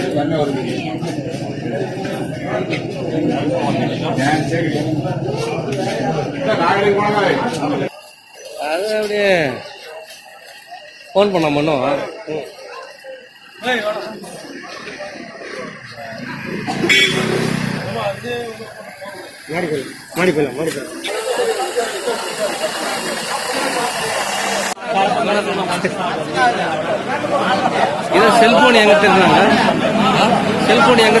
எல்லாமே ஒரு அது அப்படியே ஃபோன் பண்ண மண்ணும் மாடி போயிடலாம் மாடி போயிடலாம் மாடி போயிடலாம் செல்போன் எங்க திருடினாங்க செல்போன் எங்க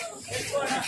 சாதி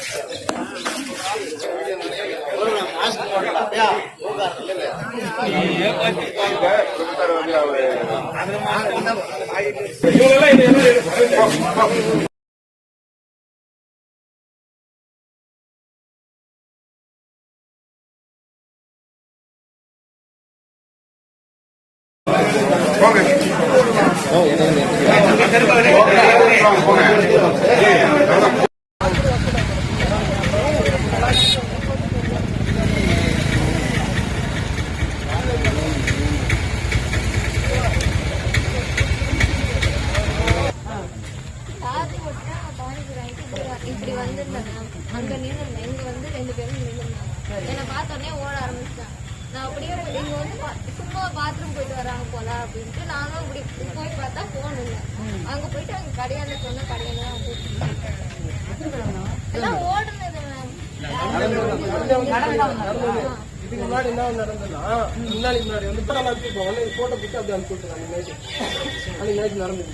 என்னை பார்த்த உடனே ஓட ஆரம்பிச்சிட்டாங்க நான் அப்படியே இங்க வந்து சும்மா பாத்ரூம் போயிட்டு வராங்க போல அப்படின்ட்டு நானும் இப்படி போய் பார்த்தா போன் இல்லை. அங்க போயிட்டு அங்க கடையாண்ட சொன்ன கடையாண்ட தான் போட்டு எல்லாம் ஓடுனது மேம். இதுக்கு முன்னாடி என்ன நடந்ததுன்னா முன்னாடி முன்னாடி வந்து படம் எல்லாம் இப்போ வந்து போட்டோ பிடிச்சி அப்படி அனுப்பிச்சு விட்டுருக்காங்க நைட்டு அன்னைக்கு நைட்டு நடந்தது.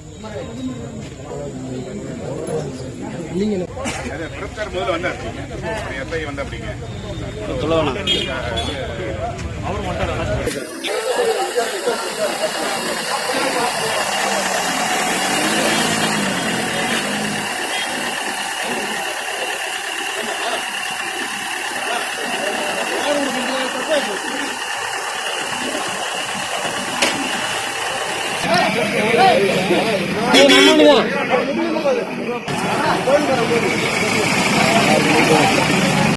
அது பிரதர் முதல்ல வந்தார் எஸ்ஐ வந்தா அப்படிங்க ஆ